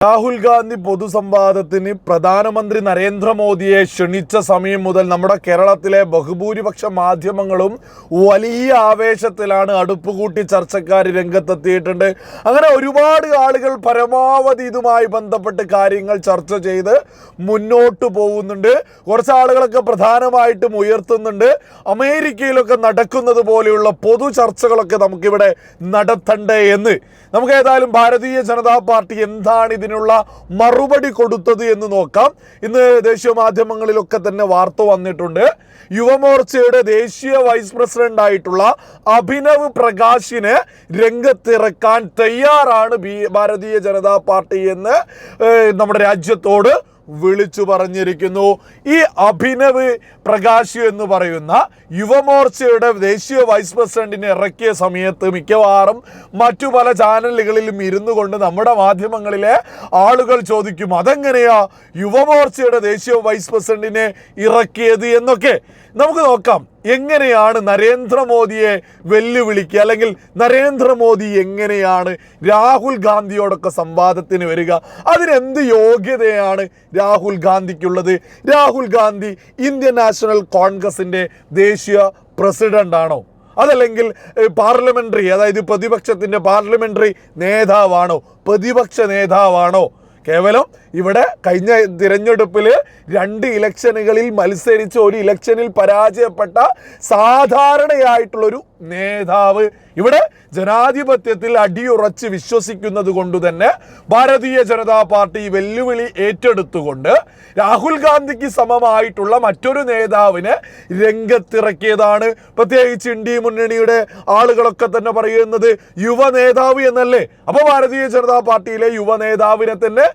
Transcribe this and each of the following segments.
രാഹുൽ ഗാന്ധി പൊതുസംവാദത്തിന് പ്രധാനമന്ത്രി നരേന്ദ്രമോദിയെ ക്ഷണിച്ച സമയം മുതൽ നമ്മുടെ കേരളത്തിലെ ബഹുഭൂരിപക്ഷ മാധ്യമങ്ങളും വലിയ ആവേശത്തിലാണ് അടുപ്പുകൂട്ടി ചർച്ചക്കാർ രംഗത്തെത്തിയിട്ടുണ്ട്. അങ്ങനെ ഒരുപാട് ആളുകൾ പരമാവധി ഇതുമായി ബന്ധപ്പെട്ട് കാര്യങ്ങൾ ചർച്ച ചെയ്ത് മുന്നോട്ട് പോകുന്നുണ്ട്. കുറച്ച് ആളുകളൊക്കെ പ്രധാനമായിട്ടും ഉയർത്തുന്നുണ്ട്. അമേരിക്കയിലൊക്കെ നടക്കുന്നത് പോലെയുള്ള പൊതു ചർച്ചകളൊക്കെ നമുക്കിവിടെ നടത്തണ്ടേ എന്ന്. നമുക്ക് ഏതായാലും ഭാരതീയ ജനതാ പാർട്ടി എന്താണ് ഇതിനുള്ള മറുപടി കൊടുത്തത് എന്ന് നോക്കാം. ഇന്ന് ദേശീയ മാധ്യമങ്ങളിലൊക്കെ തന്നെ വാർത്ത വന്നിട്ടുണ്ട്. യുവമോർച്ചയുടെ ദേശീയ വൈസ് പ്രസിഡന്റ് ആയിട്ടുള്ള അഭിനവ് പ്രകാശിനെ രംഗത്തിറക്കാൻ തയ്യാറാണ് ഭാരതീയ ജനതാ പാർട്ടി എന്ന് നമ്മുടെ രാജ്യത്തോട് വിളിച്ചു പറഞ്ഞിരിക്കുന്നു. ഈ അഭിനവ് പ്രകാശ് എന്ന് പറയുന്ന യുവമോർച്ചയുടെ ദേശീയ വൈസ് പ്രസിഡന്റിനെ ഇറക്കിയ സമയത്ത് മിക്കവാറും മറ്റു പല ചാനലുകളിലും ഇരുന്നു കൊണ്ട് നമ്മുടെ മാധ്യമങ്ങളിലെ ആളുകൾ ചോദിക്കും അതെങ്ങനെയാ യുവമോർച്ചയുടെ ദേശീയ വൈസ് പ്രസിഡന്റിനെ ഇറക്കിയത്? എന്നൊക്കെ. നമുക്ക് നോക്കാം എങ്ങനെയാണ് നരേന്ദ്രമോദിയെ വെല്ലുവിളിക്കുക? അല്ലെങ്കിൽ നരേന്ദ്രമോദി എങ്ങനെയാണ് രാഹുൽ ഗാന്ധിയോടൊക്കെ സംവാദത്തിന് വരിക? അതിനെന്ത് യോഗ്യതയാണ് രാഹുൽ ഗാന്ധിക്കുള്ളത്? രാഹുൽ ഗാന്ധി ഇന്ത്യൻ നാഷണൽ കോൺഗ്രസിന്റെ ദേശീയ പ്രസിഡന്റാണോ അതല്ലെങ്കിൽ പാർലമെന്ററി അതായത് പ്രതിപക്ഷത്തിന്റെ പാർലമെന്ററി നേതാവാണോ? പ്രതിപക്ഷ നേതാവാണോ? കേവലം ഇവിടെ കഴിഞ്ഞ തിരഞ്ഞെടുപ്പിൽ രണ്ട് ഇലക്ഷനുകളിൽ മത്സരിച്ച് ഒരു ഇലക്ഷനിൽ പരാജയപ്പെട്ട സാധാരണയായിട്ടുള്ളൊരു നേതാവ് ഇവിടെ ജനാധിപത്യത്തിൽ അടിയുറച്ച് വിശ്വസിക്കുന്നത് കൊണ്ട് തന്നെ ഭാരതീയ ജനതാ പാർട്ടി വെല്ലുവിളി ഏറ്റെടുത്തുകൊണ്ട് രാഹുൽ ഗാന്ധിക്ക് സമമായിട്ടുള്ള മറ്റൊരു നേതാവിനെ രംഗത്തിറക്കിയതാണ്. പ്രത്യേകിച്ച് ഇന്ത്യ മുന്നണിയുടെ ആളുകളൊക്കെ തന്നെ പറയുന്നത് യുവ നേതാവ് എന്നല്ലേ? അപ്പോൾ ഭാരതീയ ജനതാ പാർട്ടിയിലെ യുവ നേതാവിനെ തന്നെ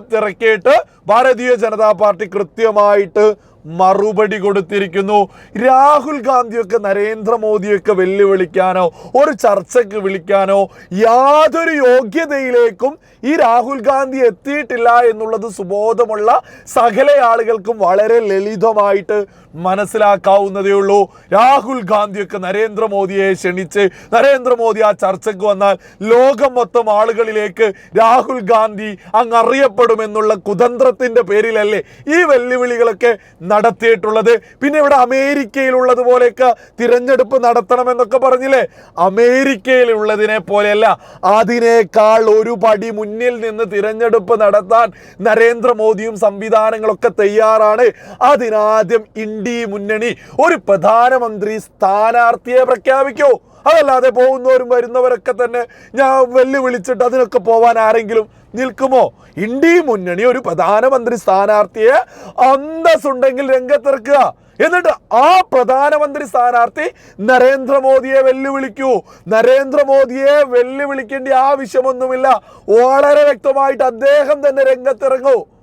രംഗത്തിറക്കിയിട്ട് ഭാരതീയ ജനതാ പാർട്ടി കൃത്യമായിട്ട് മറുപടി കൊടുത്തിരിക്കുന്നു. രാഹുൽ ഗാന്ധിയൊക്കെ നരേന്ദ്രമോദിയൊക്കെ വെല്ലുവിളിക്കാനോ ഒരു ചർച്ചയ്ക്ക് വിളിക്കാനോ യാതൊരു യോഗ്യതയിലേക്കും ഈ രാഹുൽ ഗാന്ധി എത്തിയിട്ടില്ല എന്നുള്ളത് സുബോധമുള്ള സകല ആളുകൾക്കും വളരെ ലളിതമായിട്ട് മനസ്സിലാക്കാവുന്നതേ ഉള്ളൂ. രാഹുൽ ഗാന്ധിയൊക്കെ നരേന്ദ്രമോദിയെ ക്ഷണിച്ച് നരേന്ദ്രമോദി ആ ചർച്ചയ്ക്ക് വന്നാൽ ലോകം മൊത്തം ആളുകളിലേക്ക് രാഹുൽ ഗാന്ധി അങ്ങ് അറിയപ്പെടുമെന്നുള്ള കുതന്ത്രത്തിന്റെ പേരിലല്ലേ ഈ വെല്ലുവിളികളൊക്കെ നടത്തിയിട്ടുള്ളത്. പിന്നെ ഇവിടെ അമേരിക്കയിലുള്ളത് പോലെയൊക്കെ തിരഞ്ഞെടുപ്പ് നടത്തണമെന്നൊക്കെ പറഞ്ഞില്ലേ? അമേരിക്കയിലുള്ളതിനെ പോലെയല്ല അതിനേക്കാൾ ഒരു പടി മുന്നിൽ നിന്ന് തിരഞ്ഞെടുപ്പ് നടത്താൻ നരേന്ദ്രമോദിയും സംവിധാനങ്ങളൊക്കെ തയ്യാറാണ്. അതിനാദ്യം ഇന്ത്യ മുന്നണി ഒരു പ്രധാനമന്ത്രി സ്ഥാനാർത്ഥിയെ പ്രഖ്യാപിക്കൂ. അതല്ലാതെ പോകുന്നവരും വരുന്നവരൊക്കെ തന്നെ ഞാൻ വെല്ലുവിളിച്ചിട്ട് അതിനൊക്കെ പോവാൻ ആരെങ്കിലും നിൽക്കുമോ? ഇന്ത്യ മുന്നണി ഒരു പ്രധാനമന്ത്രി സ്ഥാനാർത്ഥിയെ അന്തസ്സുണ്ടെങ്കിൽ രംഗത്തിറക്കുക. എന്നിട്ട് ആ പ്രധാനമന്ത്രി സ്ഥാനാർത്ഥി നരേന്ദ്രമോദിയെ വെല്ലുവിളിക്കൂ. നരേന്ദ്രമോദിയെ വെല്ലുവിളിക്കേണ്ട ആവശ്യമൊന്നുമില്ല. വളരെ വ്യക്തമായിട്ട് അദ്ദേഹം തന്നെ രംഗത്തിറങ്ങൂ.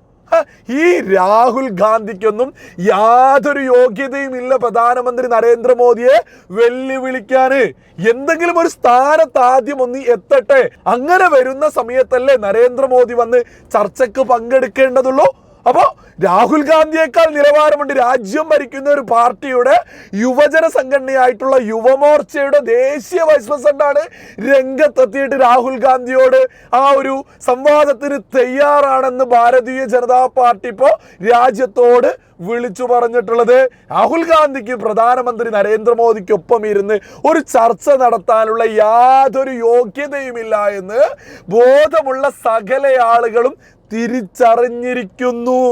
ഈ രാഹുൽ ഗാന്ധിക്കൊന്നും യാതൊരു യോഗ്യതയും ഇല്ല പ്രധാനമന്ത്രി നരേന്ദ്രമോദിയെ വെല്ലുവിളിക്കാന്. എന്തെങ്കിലും ഒരു സ്ഥാനത്ത് ആദ്യം ഒന്ന് എത്തട്ടെ. അങ്ങനെ വരുന്ന സമയത്തല്ലേ നരേന്ദ്രമോദി വന്ന് ചർച്ചയ്ക്ക് പങ്കെടുക്കേണ്ടതുള്ളൂ. അപ്പോ രാഹുൽ ഗാന്ധിയേക്കാൾ നിലവാരമുണ്ട്. രാജ്യം ഭരിക്കുന്ന ഒരു പാർട്ടിയുടെ യുവജന സംഘടനയായിട്ടുള്ള യുവമോർച്ചയുടെ ദേശീയ വൈസ് പ്രസിഡന്റാണ് രംഗത്തെത്തിയിട്ട് രാഹുൽ ഗാന്ധിയോട് ആ ഒരു സംവാദത്തിന് തയ്യാറാണെന്ന് ഭാരതീയ ജനതാ പാർട്ടി ഇപ്പോൾ രാജ്യത്തോട് വിളിച്ചു പറഞ്ഞിട്ടുള്ളത്. രാഹുൽ ഗാന്ധിക്ക് പ്രധാനമന്ത്രി നരേന്ദ്രമോദിക്കൊപ്പം ഇരുന്ന് ഒരു ചർച്ച നടത്താനുള്ള യാതൊരു യോഗ്യതയുമില്ല എന്ന് ബോധമുള്ള സകല ആളുകളും തിരിച്ചറിഞ്ഞിരിക്കുന്നു.